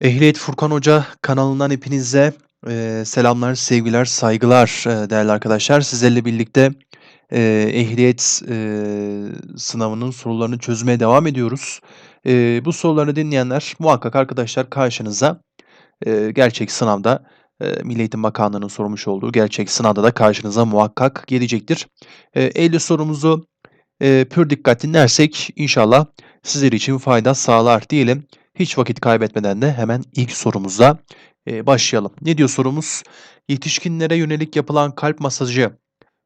Ehliyet Furkan Hoca kanalından hepinize, eee, selamlar, sevgiler, saygılar, eee, değerli arkadaşlar. Sizlerle birlikte, eee, ehliyet, eee, sınavının sorularını çözmeye devam ediyoruz. Eee, bu soruları dinleyenler muhakkak arkadaşlar karşınıza, eee, gerçek sınavda, eee, Milli Eğitim Bakanlığı'nın sormuş olduğu gerçek sınavda da karşınıza muhakkak gelecektir. Eee, 50 sorumuzu, eee, pür dikkat dinlersek inşallah sizler için fayda sağlar diyelim. Hiç vakit kaybetmeden de hemen ilk sorumuza, eee, başlayalım. Ne diyor sorumuz? Yetişkinlere yönelik yapılan kalp masajı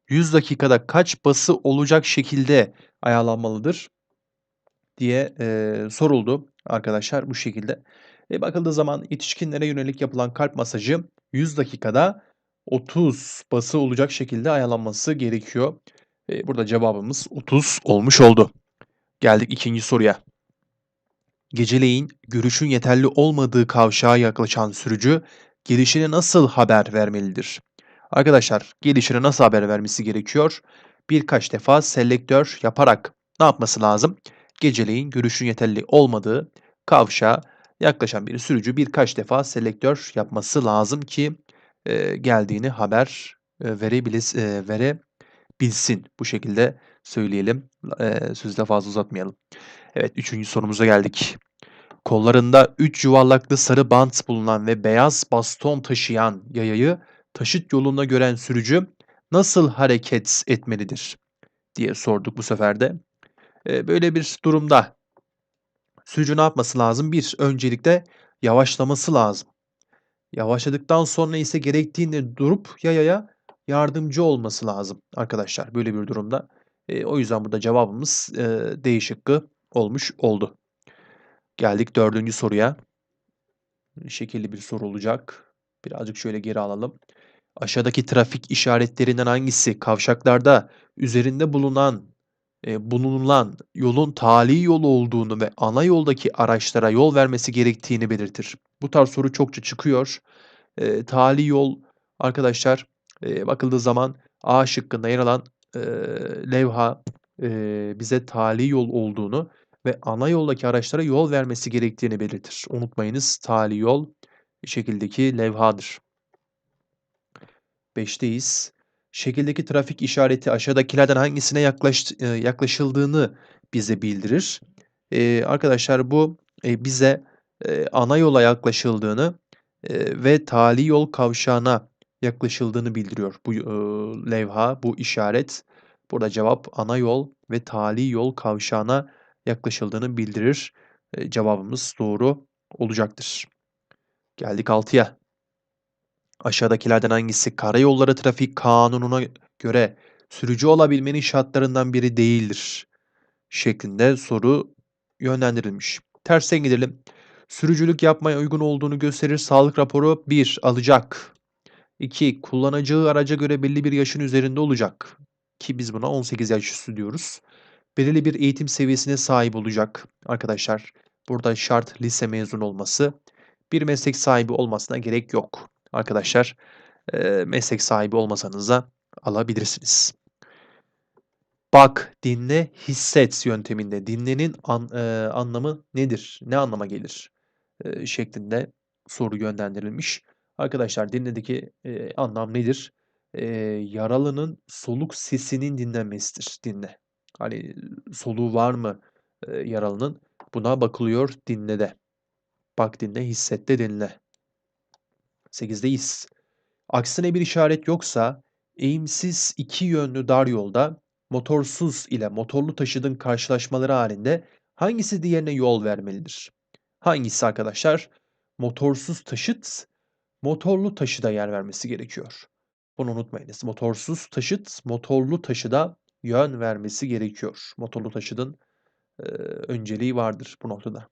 100 dakikada kaç bası olacak şekilde ayarlanmalıdır diye, eee, soruldu arkadaşlar bu şekilde. E, bakıldığı zaman yetişkinlere yönelik yapılan kalp masajı 100 dakikada 30 bası olacak şekilde ayarlanması gerekiyor. Eee, burada cevabımız 30 olmuş oldu. Geldik ikinci soruya. Geceleyin görüşün yeterli olmadığı kavşağa yaklaşan sürücü gelişine nasıl haber vermelidir? Arkadaşlar gelişine nasıl haber vermesi gerekiyor? Birkaç defa selektör yaparak ne yapması lazım? Geceleyin görüşün yeterli olmadığı kavşağa yaklaşan bir sürücü birkaç defa selektör yapması lazım ki e, geldiğini haber e, verebilis, e, verebilsin. Bu şekilde söyleyelim. E, sözü de fazla uzatmayalım. Evet, üçüncü sorumuza geldik. Kollarında üç yuvarlaklı sarı bant bulunan ve beyaz baston taşıyan yayayı taşıt yolunda gören sürücü nasıl hareket etmelidir diye sorduk bu sefer de. Eee, böyle bir durumda sürücü ne yapması lazım? Bir, öncelikle yavaşlaması lazım. Yavaşladıktan sonra ise gerektiğinde durup yayaya yardımcı olması lazım arkadaşlar böyle bir durumda. Eee, o yüzden burada cevabımız, eee, D şıkkı olmuş oldu. Geldik dördüncü soruya. Şekilli bir soru olacak. Birazcık şöyle geri alalım. Aşağıdaki trafik işaretlerinden hangisi kavşaklarda üzerinde bulunan eee, bulunulan yolun tali yol olduğunu ve ana yoldaki araçlara yol vermesi gerektiğini belirtir? Bu tarz soru çokça çıkıyor. Eee, tali yol arkadaşlar, eee, bakıldığı zaman A şıkkında yer alan, eee, levha, eee, bize tali yol olduğunu ve ana yoldaki araçlara yol vermesi gerektiğini belirtir. Unutmayınız tali yol şekildeki levhadır. 5'teyiz. Şekildeki trafik işareti aşağıdakilerden hangisine yaklaş eee, yaklaşıldığını bize bildirir. Eee, arkadaşlar bu, eee, bize, eee, ana yola yaklaşıldığını, eee, ve tali yol kavşağına yaklaşıldığını bildiriyor bu, ııı, levha, bu işaret. Burada cevap ana yol ve tali yol kavşağına yaklaşıldığını bildirir. Eee, cevabımız doğru olacaktır. Geldik 6'ya. Aşağıdakilerden hangisi karayolları trafik kanununa göre sürücü olabilmenin şartlarından biri değildir? Şeklinde soru yönlendirilmiş. Tersten gidelim. Sürücülük yapmaya uygun olduğunu gösterir sağlık raporu 1 alacak. 2 kullanacağı araca göre belli bir yaşın üzerinde olacak ki biz buna 18 yaş üstü diyoruz. Belirli bir eğitim seviyesine sahip olacak arkadaşlar. Burada şart lise mezun olması. Bir meslek sahibi olmasına gerek yok arkadaşlar. Meslek sahibi olmasanız da alabilirsiniz. Bak, dinle, hisset yönteminde dinlenin an eee, anlamı nedir? Ne anlama gelir? Eee, şeklinde soru yönlendirilmiş. Arkadaşlar dinledeki, eee, anlam nedir? Eee, yaralının soluk sesinin dinlenmesidir dinle. Hani, soluğu var mı, eee, yaralının? Buna bakılıyor dinlede. Bak, dinle, hisset de dinle. 8'deyiz. Aksine bir işaret yoksa eğimsiz iki yönlü dar yolda motorsuz ile motorlu taşıtın karşılaşmaları halinde hangisi diğerine yol vermelidir? Hangisi arkadaşlar? Motorsuz taşıt, motorlu taşıda yer vermesi gerekiyor. Bunu unutmayınız. Motorsuz taşıt, motorlu taşıda yön vermesi gerekiyor. Motorlu taşıtın, eee, önceliği vardır bu noktada.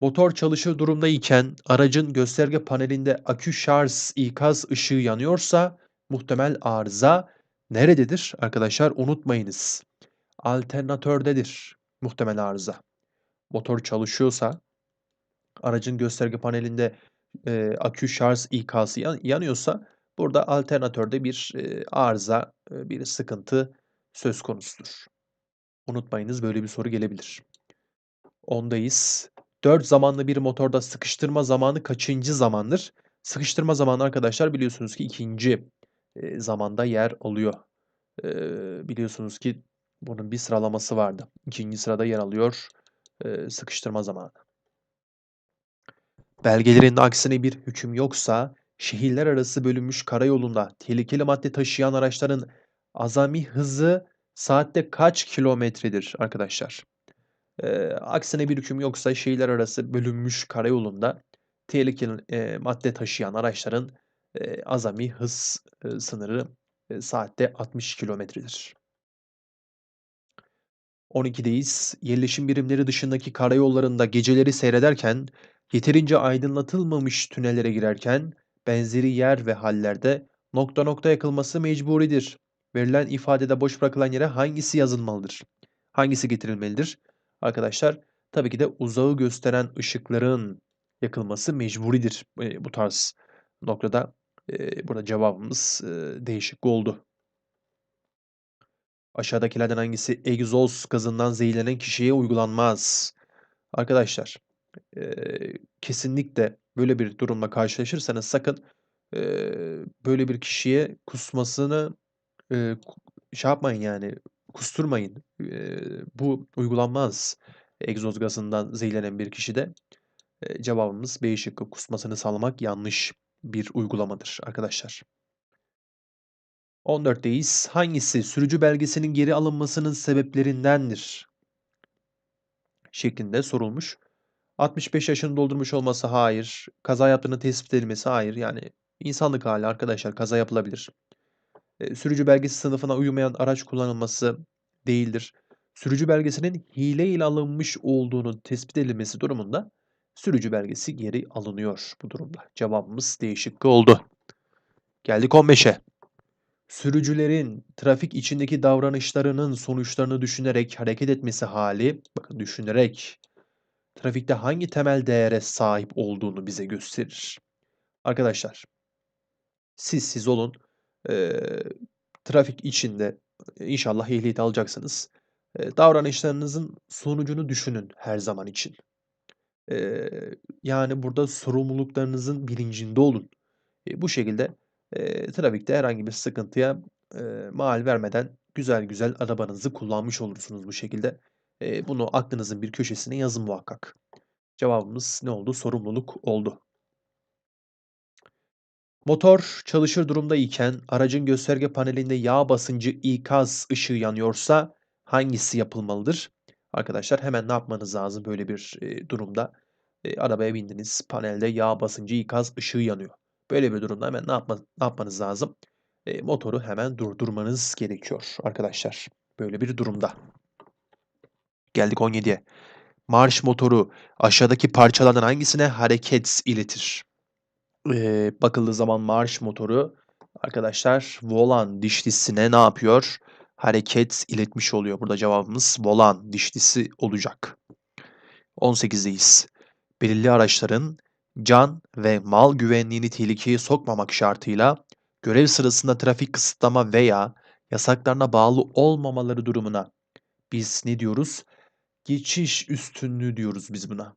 Motor çalışır durumdayken aracın gösterge panelinde akü şarj ikaz ışığı yanıyorsa muhtemel arıza nerededir? Arkadaşlar unutmayınız. Alternatördedir muhtemel arıza. Motor çalışıyorsa aracın gösterge panelinde, eee, akü şarj ikazı yan yanıyorsa burada alternatörde bir, eee, arıza, eee, bir sıkıntı söz konusudur. Unutmayınız böyle bir soru gelebilir. 10'dayız. 4 zamanlı bir motorda sıkıştırma zamanı kaçıncı zamandır? Sıkıştırma zamanı arkadaşlar biliyorsunuz ki 2'nci, eee, zamanda yer alıyor. Eee, biliyorsunuz ki bunun bir sıralaması vardı. 2'nci sırada yer alıyor, eee, sıkıştırma zamanı. Belgelerin aksine bir hüküm yoksa şehirler arası bölünmüş karayolunda tehlikeli madde taşıyan araçların azami hızı saatte kaç kilometredir arkadaşlar? Eee, aksine bir hüküm yoksa şehirler arası bölünmüş karayolunda tehlikeli, eee, madde taşıyan araçların, eee, azami hız, ııı, sınırı, eee, saatte 60 kilometredir. 12'deyiz. Yerleşim birimleri dışındaki karayollarında geceleri seyrederken, yeterince aydınlatılmamış tünellere girerken benzeri yer ve hallerde nokta nokta yakılması mecburidir. Verilen ifadede boş bırakılan yere hangisi yazılmalıdır? Hangisi getirilmelidir? Arkadaşlar, tabii ki de uzağı gösteren ışıkların yakılması mecburidir. Eee, bu tarz noktada, eee, burada cevabımız, eee, D şıkkı oldu. Aşağıdakilerden hangisi egzoz gazından zehirlenen kişiye uygulanmaz? Arkadaşlar, eee, kesinlikle böyle bir durumla karşılaşırsanız sakın, eee, böyle bir kişiye kusmasını, ku şey yapmayın yani, kusturmayın. Eee, bu uygulanmaz. Egzoz gazından zehirlenen bir kişide. Eee, cevabımız B şıkkı. Kusmasını sağlamak yanlış bir uygulamadır arkadaşlar. 14'teyiz. Hangisi sürücü belgesinin geri alınmasının sebeplerindendir? Şeklinde sorulmuş. 65 yaşını doldurmuş olması hayır. Kaza yaptığının tespit edilmesi hayır. Yani insanlık hâli arkadaşlar kaza yapılabilir. Eee, sürücü belgesi sınıfına uymayan araç kullanılması değildir. Sürücü belgesinin hile ile alınmış olduğunun tespit edilmesi durumunda sürücü belgesi geri alınıyor bu durumda. Cevabımız D şıkkı oldu. Geldik 15'e. Sürücülerin trafik içindeki davranışlarının sonuçlarını düşünerek hareket etmesi hâli, bakın düşünerek, trafikte hangi temel değere sahip olduğunu bize gösterir. Arkadaşlar, siz siz olun, eee, trafik içinde inşallah ehliyet alacaksınız. Eee, davranışlarınızın sonucunu düşünün her zaman için. Eee, yani burada sorumluluklarınızın bilincinde olun. Eee, bu şekilde, eee, trafikte herhangi bir sıkıntıya, eee, mahal vermeden güzel güzel arabanızı kullanmış olursunuz bu şekilde. Eee, bunu aklınızın bir köşesine yazın muhakkak. Cevabımız ne oldu? Sorumluluk oldu. Motor çalışır durumda iken aracın gösterge panelinde yağ basıncı ikaz ışığı yanıyorsa hangisi yapılmalıdır? Arkadaşlar hemen ne yapmanız lazım böyle bir, eee, durumda? Eee, arabaya bindiniz, panelde yağ basıncı ikaz ışığı yanıyor. Böyle bir durumda hemen ne yapma ne yapmanız lazım? Eee, motoru hemen durdurmanız gerekiyor arkadaşlar, böyle bir durumda. Geldik 17'ye. Marş motoru aşağıdaki parçalardan hangisine hareket iletir? Eee, bakıldığı zaman marş motoru arkadaşlar volan dişlisine ne yapıyor? Hareket iletmiş oluyor. Burada cevabımız volan dişlisi olacak. 18'deyiz. Belirli araçların can ve mal güvenliğini tehlikeye sokmamak şartıyla görev sırasında trafik kısıtlama veya yasaklarına bağlı olmamaları durumuna biz ne diyoruz? Geçiş üstünlüğü diyoruz biz buna.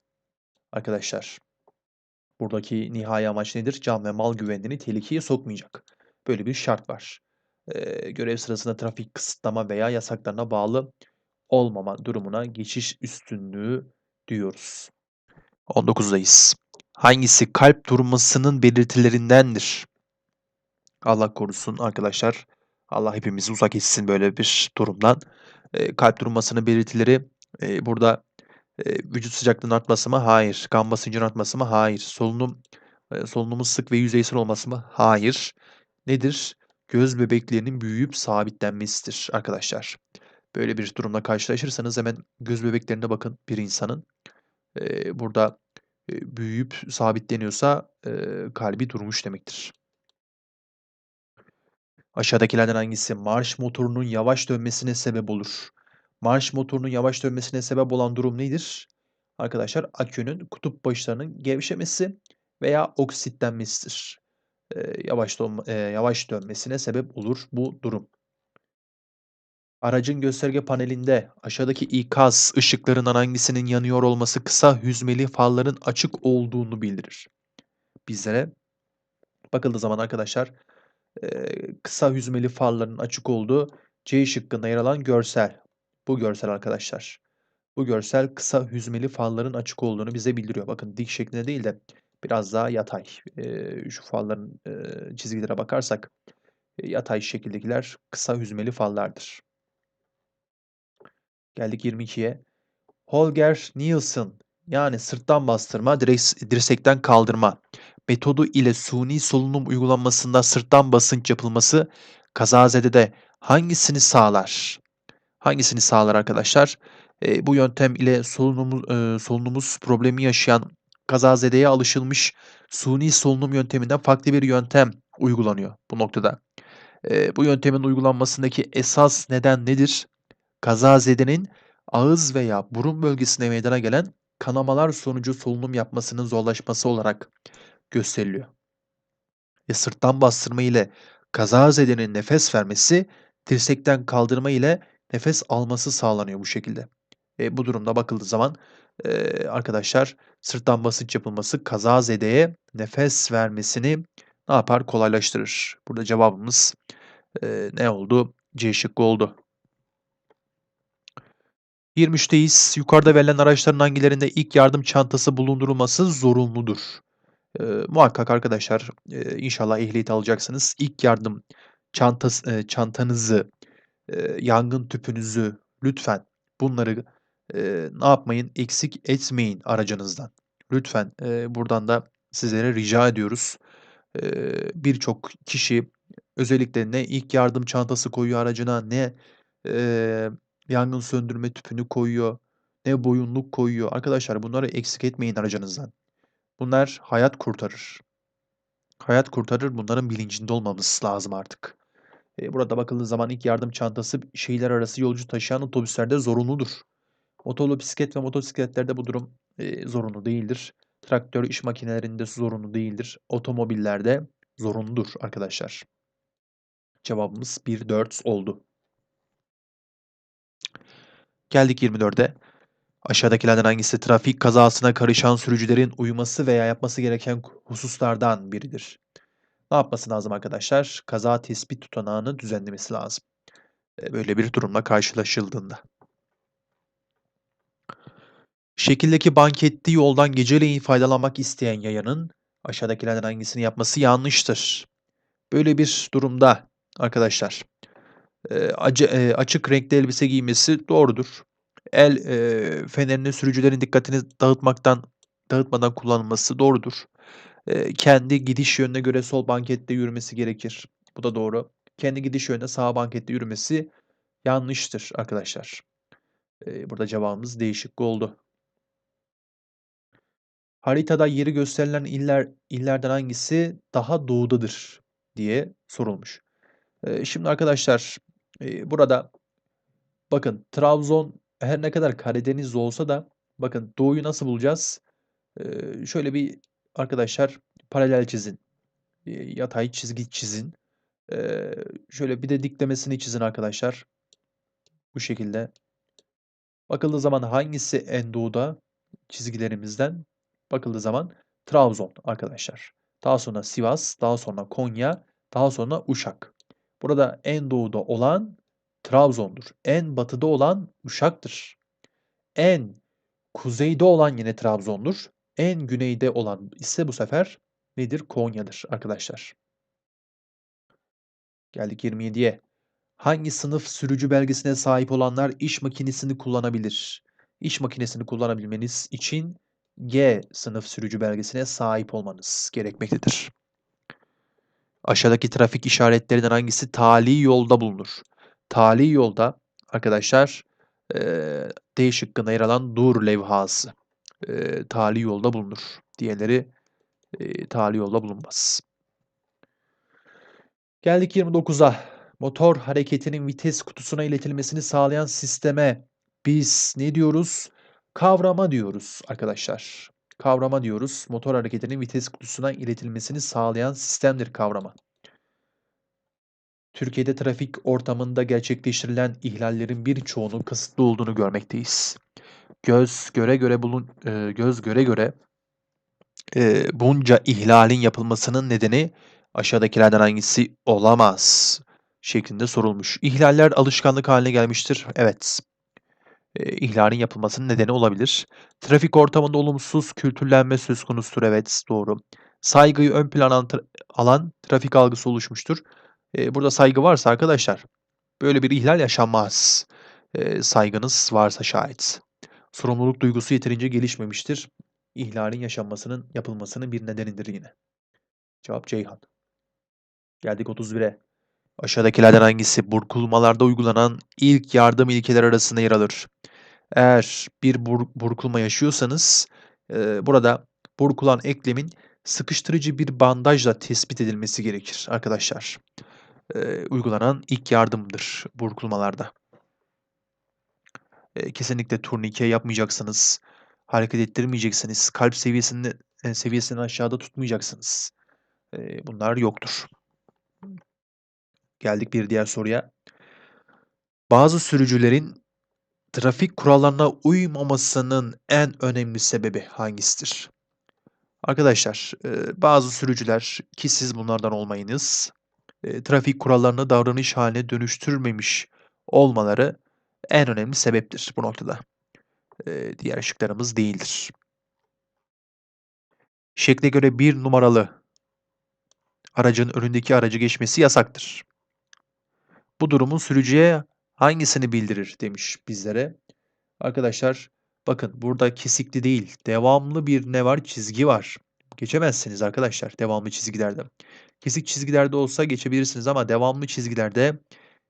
Arkadaşlar, buradaki nihai amaç nedir? Can ve mal güvenliğini tehlikeye sokmayacak. Böyle bir şart var. Eee, görev sırasında trafik kısıtlama veya yasaklarına bağlı olmama durumuna geçiş üstünlüğü diyoruz. 19'dayız. Hangisi kalp durmasının belirtilerindendir? Allah korusun arkadaşlar. Allah hepimizi uzak etsin böyle bir durumdan. Eee, kalp durmasının belirtileri, burada, vücut sıcaklığının artması mı? Hayır. Kan basıncının artması mı? Hayır. Solunum, solunumun sık ve yüzeysel olması mı? Hayır. Nedir? Göz bebeklerinin büyüyüp sabitlenmesidir arkadaşlar. Böyle bir durumla karşılaşırsanız hemen göz bebeklerine bakın bir insanın. Burada, büyüyüp sabitleniyorsa, kalbi durmuş demektir. Aşağıdakilerden hangisi marş motorunun yavaş dönmesine sebep olur? Marş motorunun yavaş dönmesine sebep olan durum nedir? Arkadaşlar akünün kutup başlarının gevşemesi veya oksitlenmesidir. Eee, yavaş donma eee, yavaş dönmesine sebep olur bu durum. Aracın gösterge panelinde aşağıdaki ikaz ışıklarından hangisinin yanıyor olması kısa hüzmeli farların açık olduğunu bildirir. Bizlere bakıldığı zaman arkadaşlar kısa hüzmeli farların açık olduğu C şıkkında yer alan görsel. Bu görsel arkadaşlar. Bu görsel kısa hüzmeli farların açık olduğunu bize bildiriyor. Bakın dik şeklinde değil de biraz daha yatay. Eee, şu farların eee, çizgilere bakarsak e, yatay şekildekiler kısa hüzmeli fallardır. Geldik 22'ye. Holger Nielsen yani sırttan bastırma, dirsekten kaldırma metodu ile suni solunum uygulanmasında sırttan basınç yapılması kazazedede hangisini sağlar? Hangisini sağlar arkadaşlar? E, bu yöntem ile solunumuz, e, solunumuz problemi yaşayan kazazedeye alışılmış suni solunum yönteminden farklı bir yöntem uygulanıyor bu noktada. E, bu yöntemin uygulanmasındaki esas neden nedir? Kazazedenin ağız veya burun bölgesinde meydana gelen kanamalar sonucu solunum yapmasının zorlaşması olarak gösteriliyor. Ve sırttan bastırma ile kazazedenin nefes vermesi, dirsekten kaldırma ile nefes alması sağlanıyor bu şekilde. E, bu durumda bakıldığı zaman e, arkadaşlar sırttan basınç yapılması kazazedeye nefes vermesini ne yapar? Kolaylaştırır. Burada cevabımız e, ne oldu? C şıkkı oldu. 23'teyiz. Yukarıda verilen araçların hangilerinde ilk yardım çantası bulundurulması zorunludur? Eee, muhakkak arkadaşlar, eee, inşallah ehliyet alacaksınız. İlk yardım çantası eee, çantanızı, yangın tüpünüzü lütfen bunları, eee, ne yapmayın, eksik etmeyin aracınızdan. Lütfen, eee, buradan da sizlere rica ediyoruz. Eee, birçok kişi özellikle ne ilk yardım çantası koyuyor aracına ne, eee, yangın söndürme tüpünü koyuyor, ne boyunluk koyuyor. Arkadaşlar bunları eksik etmeyin aracınızdan. Bunlar hayat kurtarır. Hayat kurtarır, bunların bilincinde olmamız lazım artık. Burada bakıldığı zaman ilk yardım çantası şehirler arası yolcu taşıyan otobüslerde zorunludur. Motorlu bisiklet ve motosikletlerde bu durum, zorunlu değildir. Traktör, iş makinelerinde zorunlu değildir. Otomobillerde zorunludur arkadaşlar. Cevabımız 1-4 oldu. Geldik 24'e. Aşağıdakilerden hangisi trafik kazasına karışan sürücülerin uyması veya yapması gereken hususlardan biridir? Ne yapması lazım arkadaşlar? Kaza tespit tutanağını düzenlemesi lazım. Böyle bir durumla karşılaşıldığında. Şekildeki banketli yoldan geceleyin faydalanmak isteyen yayanın aşağıdakilerden hangisini yapması yanlıştır? Böyle bir durumda arkadaşlar, açık renkli elbise giymesi doğrudur. El, eee, fenerini sürücülerin dikkatini dağıtmaktan dağıtmadan kullanılması doğrudur. Kendi gidiş yönüne göre sol bankette yürümesi gerekir. Bu da doğru. Kendi gidiş yönüne sağ bankette yürümesi yanlıştır arkadaşlar. Burada cevabımız D şıkkı oldu. Haritada yeri gösterilen iller illerden hangisi daha doğudadır diye sorulmuş. Şimdi arkadaşlar, burada bakın Trabzon her ne kadar Karadeniz'de olsa da bakın doğuyu nasıl bulacağız? Şöyle bir arkadaşlar paralel çizin. Eee, yatay çizgi çizin. Eee, şöyle bir de diklemesini çizin arkadaşlar. Bu şekilde. Bakıldığı zaman hangisi en doğuda çizgilerimizden? Bakıldığı zaman Trabzon arkadaşlar. Daha sonra Sivas, daha sonra Konya, daha sonra Uşak. Burada en doğuda olan Trabzon'dur. En batıda olan Uşak'tır. En kuzeyde olan yine Trabzon'dur. En güneyde olan ise bu sefer nedir? Konya'dır arkadaşlar. Geldik 27'ye. Hangi sınıf sürücü belgesine sahip olanlar iş makinesini kullanabilir? İş makinesini kullanabilmeniz için G sınıf sürücü belgesine sahip olmanız gerekmektedir. Aşağıdaki trafik işaretlerinden hangisi tali yolda bulunur? Tali yolda arkadaşlar eee D şıkkında yer alan dur levhası eee, tali yolda bulunur. Diğerleri eee, tali yolda bulunmaz. Geldik 29'a. Motor hareketinin vites kutusuna iletilmesini sağlayan sisteme biz ne diyoruz? Kavrama diyoruz arkadaşlar. Kavrama diyoruz. Motor hareketinin vites kutusuna iletilmesini sağlayan sistemdir kavrama. Türkiye'de trafik ortamında gerçekleştirilen ihlallerin birçoğunun kasıtlı olduğunu görmekteyiz. Göz göre göre bulun eee, göz göre göre eee, bunca ihlalin yapılmasının nedeni aşağıdakilerden hangisi olamaz şeklinde sorulmuş. İhlaller alışkanlık haline gelmiştir. Evet. Eee, ihlalin yapılmasının nedeni olabilir. Trafik ortamında olumsuz kültürlenme söz konusudur. Evet, doğru. Saygıyı ön plana alan, tra alan trafik algısı oluşmuştur. Eee, burada saygı varsa arkadaşlar böyle bir ihlal yaşanmaz. Eee, saygınız varsa şayet. Sorumluluk duygusu yeterince gelişmemiştir. İhlalin yaşanmasının, yapılmasının bir nedenidir yine. Cevap Ceyhan. Geldik 31'e. Aşağıdakilerden hangisi burkulmalarda uygulanan ilk yardım ilkeleri arasında yer alır? Eğer bir bur burkulma yaşıyorsanız, eee, burada burkulan eklemin sıkıştırıcı bir bandajla tespit edilmesi gerekir arkadaşlar. Eee, uygulanan ilk yardımdır burkulmalarda. Eee, kesinlikle turnike yapmayacaksınız, hareket ettirmeyeceksiniz, kalp seviyesini eee, seviyesini aşağıda tutmayacaksınız. Eee, bunlar yoktur. Geldik bir diğer soruya. Bazı sürücülerin trafik kurallarına uymamasının en önemli sebebi hangisidir? Arkadaşlar, bazı sürücüler ki siz bunlardan olmayınız, trafik kurallarını davranış hâline dönüştürmemiş olmaları en önemli sebeptir bu noktada. Eee, diğer şıklarımız değildir. Şekle göre 1 numaralı aracın önündeki aracı geçmesi yasaktır. Bu durumun sürücüye hangisini bildirir demiş bizlere. Arkadaşlar bakın burada kesikli değil, devamlı bir ne var? Çizgi var. Geçemezsiniz arkadaşlar devamlı çizgilerde. Kesik çizgilerde olsa geçebilirsiniz ama devamlı çizgilerde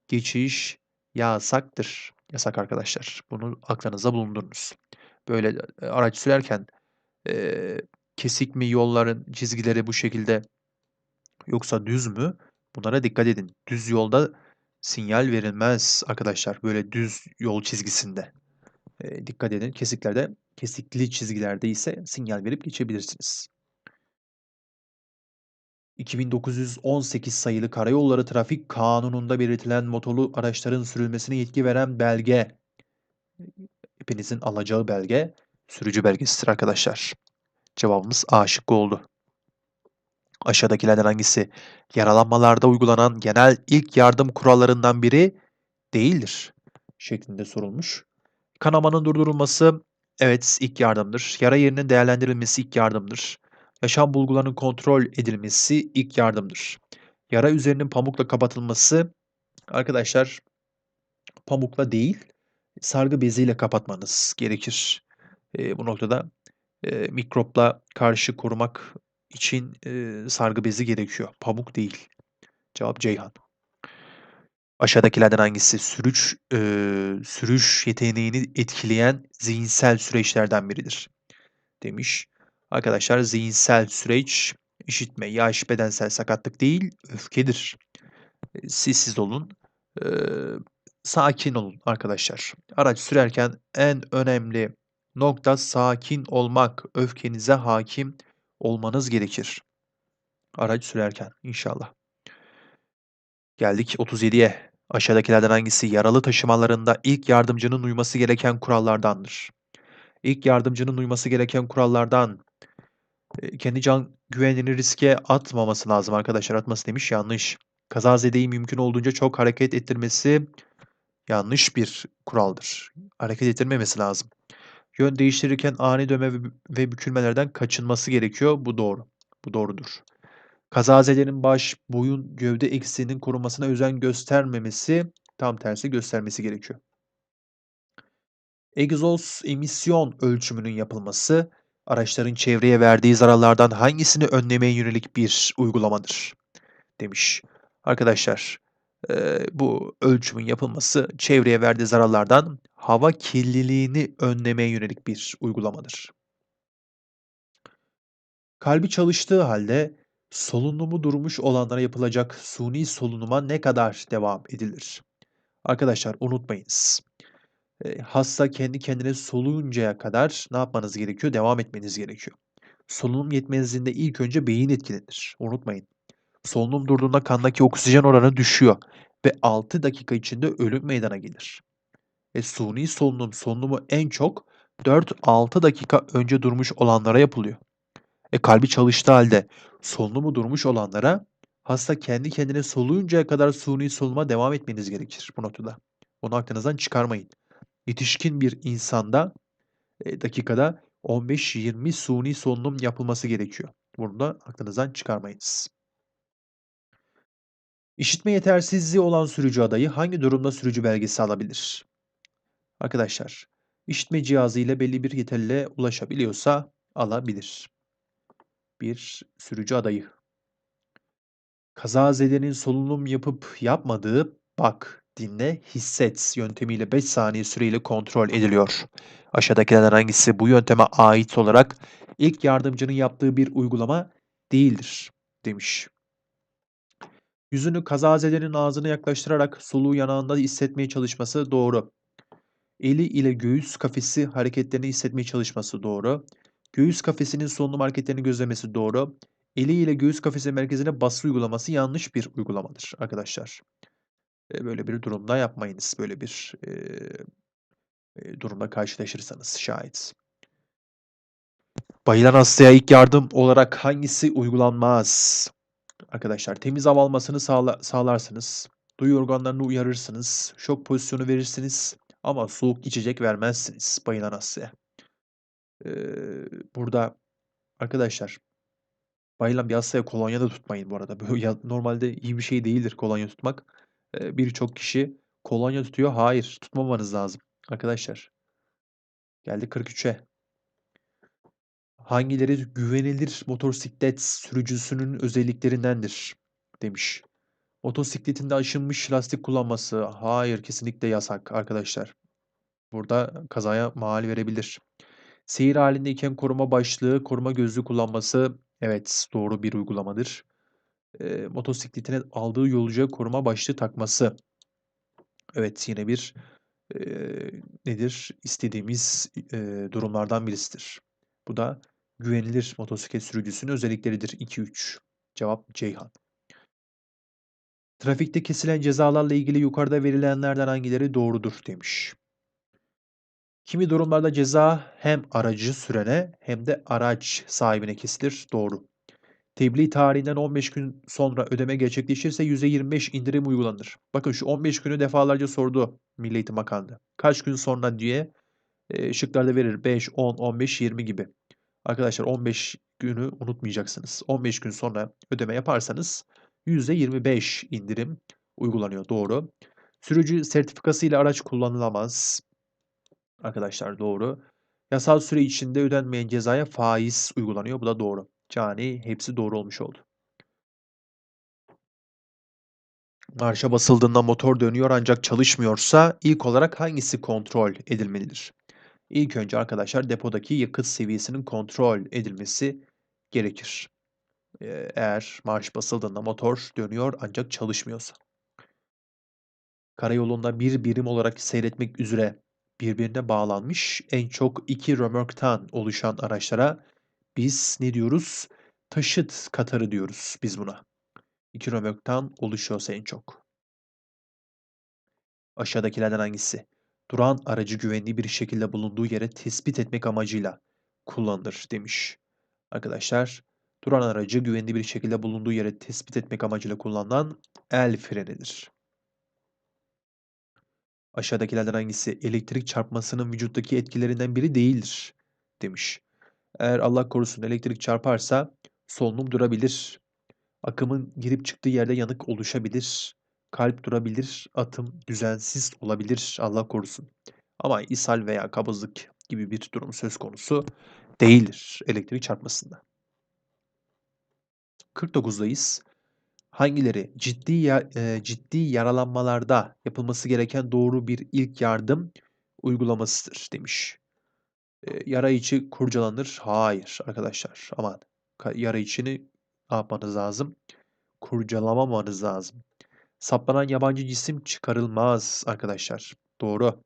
geçiş yasaktır. Yasak arkadaşlar. Bunu aklınızda bulundurunuz. Böyle, eee, araç sürerken, eee, kesik mi yolların çizgileri bu şekilde yoksa düz mü? Bunlara dikkat edin. Düz yolda sinyal verilmez arkadaşlar. Böyle düz yol çizgisinde. Eee, dikkat edin. Kesiklerde, kesikli çizgilerde ise sinyal verip geçebilirsiniz. 2918 sayılı Karayolları Trafik Kanunu'nda belirtilen motorlu araçların sürülmesine yetki veren belge hepinizin alacağı belge sürücü belgesidir arkadaşlar. Cevabımız A şıkkı oldu. Aşağıdakilerden hangisi yaralanmalarda uygulanan genel ilk yardım kurallarından biri değildir şeklinde sorulmuş. Kanamanın durdurulması evet ilk yardımdır. Yara yerinin değerlendirilmesi ilk yardımdır. Yaşam bulgularının kontrol edilmesi ilk yardımdır. Yara üzerinin pamukla kapatılması arkadaşlar pamukla değil sargı beziyle kapatmanız gerekir. Eee, bu noktada, eee, mikropla karşı korumak için, eee, sargı bezi gerekiyor. Pamuk değil. Cevap Ceyhan. Aşağıdakilerden hangisi sürüş, eee, sürüş yeteneğini etkileyen zihinsel süreçlerden biridir demiş. Arkadaşlar zihinsel süreç işitme, yaş, bedensel sakatlık değil, öfkedir. Sessiz olun, eee, sakin olun arkadaşlar. Araç sürerken en önemli nokta sakin olmak, öfkenize hâkim olmanız gerekir. Araç sürerken inşallah. Geldik 37'ye. Aşağıdakilerden hangisi yaralı taşımalarında ilk yardımcının uyması gereken kurallardandır? İlk yardımcının uyması gereken kurallardan, kendi can güvenliğini riske atmaması lazım arkadaşlar. Atması demiş, yanlış. Kazazedeyi mümkün olduğunca çok hareket ettirmesi yanlış bir kuraldır. Hareket ettirmemesi lazım. Yön değiştirirken ani dönme ve bü ve bükülmelerden kaçınması gerekiyor. Bu doğru. Bu doğrudur. Kazazelerin baş, boyun, gövde eksiğinin korunmasına özen göstermemesi, tam tersi göstermesi gerekiyor. Egzoz emisyon ölçümünün yapılması, araçların çevreye verdiği zararlardan hangisini önlemeye yönelik bir uygulamadır demiş. Arkadaşlar, eee, bu ölçümün yapılması çevreye verdiği zararlardan hava kirliliğini önlemeye yönelik bir uygulamadır. Kalbi çalıştığı hâlde solunumu durmuş olanlara yapılacak suni solunuma ne kadar devam edilir? Arkadaşlar unutmayınız. Hasta kendi kendine soluyuncaya kadar ne yapmanız gerekiyor? Devam etmeniz gerekiyor. Solunum yetmezliğinde ilk önce beyin etkilenir. Unutmayın. Solunum durduğunda kandaki oksijen oranı düşüyor ve 6 dakika içinde ölüm meydana gelir. Ve suni solunum solunumu en çok 4-6 dakika önce durmuş olanlara yapılıyor. E kalbi çalıştığı halde solunumu durmuş olanlara hasta kendi kendine soluyuncaya kadar suni solunuma devam etmeniz gerekir bu notuda. Bunu aklınızdan çıkarmayın. Yetişkin bir insanda e, dakikada 15-20 suni solunum yapılması gerekiyor. Bunu da aklınızdan çıkarmayınız. İşitme yetersizliği olan sürücü adayı hangi durumda sürücü belgesi alabilir? Arkadaşlar, işitme cihazı ile belli bir yeterliliğe ulaşabiliyorsa alabilir. Bir sürücü adayı. Kazazedenin solunum yapıp yapmadığı bak, dinle, hisset yöntemiyle 5 saniye süreyle kontrol ediliyor. Aşağıdakilerden hangisi bu yönteme ait olarak ilk yardımcının yaptığı bir uygulama değildir demiş. Yüzünü kazazedenin ağzına yaklaştırarak soluğu yanağında hissetmeye çalışması doğru. Eli ile göğüs kafesi hareketlerini hissetmeye çalışması doğru. Göğüs kafesinin solunum hareketlerini gözlemesi doğru. Eli ile göğüs kafesi merkezine bası uygulaması yanlış bir uygulamadır arkadaşlar. Böyle bir durumda yapmayınız. Böyle bir e, durumda karşılaşırsanız şayet. Bayılan hastaya ilk yardım olarak hangisi uygulanmaz? Arkadaşlar temiz hava almasını sağla sağlarsınız. Duyu organlarını uyarırsınız. Şok pozisyonu verirsiniz. Ama soğuk içecek vermezsiniz bayılan hastaya. Ee, burada arkadaşlar bayılan bir hastaya kolonya da tutmayın bu arada. Normalde iyi bir şey değildir kolonya tutmak. Birçok kişi kolonya tutuyor. Hayır tutmamanız lazım arkadaşlar. Geldi 43'e. Hangileri güvenilir motosiklet sürücüsünün özelliklerindendir demiş. Motosikletinde aşınmış lastik kullanması hayır kesinlikle yasak arkadaşlar. Burada kazaya mal verebilir. Seyir halindeyken koruma başlığı, koruma gözlüğü kullanması evet doğru bir uygulamadır. E, motosikletine aldığı yolcuya koruma başlığı takması. Evet yine bir e, nedir istediğimiz e, durumlardan birisidir. Bu da güvenilir motosiklet sürücüsünün özellikleridir 2-3. Cevap Ceyhan. Trafikte kesilen cezalarla ilgili yukarıda verilenlerden hangileri doğrudur demiş. Kimi durumlarda ceza hem aracı sürene hem de araç sahibine kesilir. Doğru. Tebliğ tarihinden 15 gün sonra ödeme gerçekleşirse %25 indirim uygulanır. Bakın şu 15 günü defalarca sordu Milli Eğitim Bakanlığı. Kaç gün sonra diye e, şıklarda verir. 5, 10, 15, 20 gibi. Arkadaşlar 15 günü unutmayacaksınız. 15 gün sonra ödeme yaparsanız %25 indirim uygulanıyor. Doğru. Sürücü sertifikası ile araç kullanılamaz. Arkadaşlar doğru. Yasal süre içinde ödenmeyen cezaya faiz uygulanıyor. Bu da doğru. Yani hepsi doğru olmuş oldu. Marşa basıldığında motor dönüyor ancak çalışmıyorsa ilk olarak hangisi kontrol edilmelidir? İlk önce arkadaşlar depodaki yakıt seviyesinin kontrol edilmesi gerekir. Eğer marş basıldığında motor dönüyor ancak çalışmıyorsa. Karayolunda bir birim olarak seyretmek üzere birbirine bağlanmış en çok iki römorktan oluşan araçlara biz ne diyoruz? Taşıt katarı diyoruz biz buna. İki römorktan oluşuyorsa en çok. Aşağıdakilerden hangisi? Duran aracı güvenli bir şekilde bulunduğu yere tespit etmek amacıyla kullanılır demiş. Arkadaşlar duran aracı güvenli bir şekilde bulunduğu yere tespit etmek amacıyla kullanılan el frenidir. Aşağıdakilerden hangisi elektrik çarpmasının vücuttaki etkilerinden biri değildir demiş. Eğer Allah korusun elektrik çarparsa solunum durabilir. Akımın girip çıktığı yerde yanık oluşabilir. Kalp durabilir, atım düzensiz olabilir Allah korusun. Ama ishal veya kabızlık gibi bir durum söz konusu değildir elektrik çarpmasında. 49'dayız. Hangileri ciddi ya, e, ciddi yaralanmalarda yapılması gereken doğru bir ilk yardım uygulamasıdır demiş. Yara içi kurcalanır. Hayır arkadaşlar. Aman. Yara içini ne yapmanız lazım? Kurcalamamanız lazım. Saplanan yabancı cisim çıkarılmaz arkadaşlar. Doğru.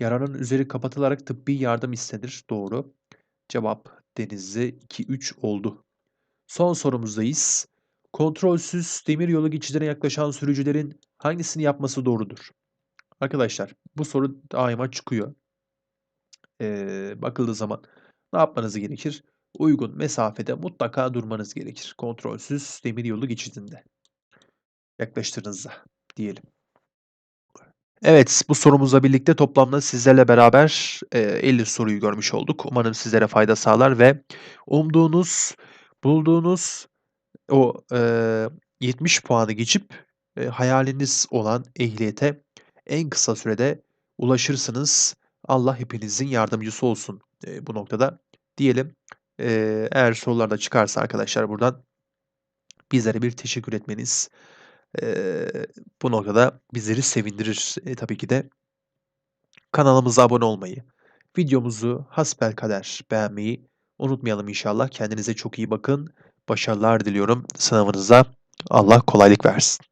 Yaranın üzeri kapatılarak tıbbi yardım istenir. Doğru. Cevap Denizli 2-3 oldu. Son sorumuzdayız. Kontrolsüz demiryolu geçidine yaklaşan sürücülerin hangisini yapması doğrudur? Arkadaşlar bu soru daima çıkıyor. Eee, bakıldığı zaman ne yapmanız gerekir? Uygun mesafede mutlaka durmanız gerekir. Kontrolsüz demiryolu geçidinde. Yaklaştığınızda diyelim. Evet, bu sorumuzla birlikte toplamda sizlerle beraber, eee, 50 soruyu görmüş olduk. Umarım sizlere fayda sağlar ve umduğunuz, bulduğunuz o, eee, 70 puanı geçip, hayaliniz olan ehliyete en kısa sürede ulaşırsınız. Allah hepinizin yardımcısı olsun, eee, bu noktada diyelim. Eee, eğer sorular da çıkarsa arkadaşlar buradan bizlere bir teşekkür etmeniz, eee, bu noktada bizleri sevindirir, eee, tabii ki de. Kanalımıza abone olmayı, videomuzu hasbelkader beğenmeyi unutmayalım inşallah. Kendinize çok iyi bakın. Başarılar diliyorum sınavınıza. Allah kolaylık versin.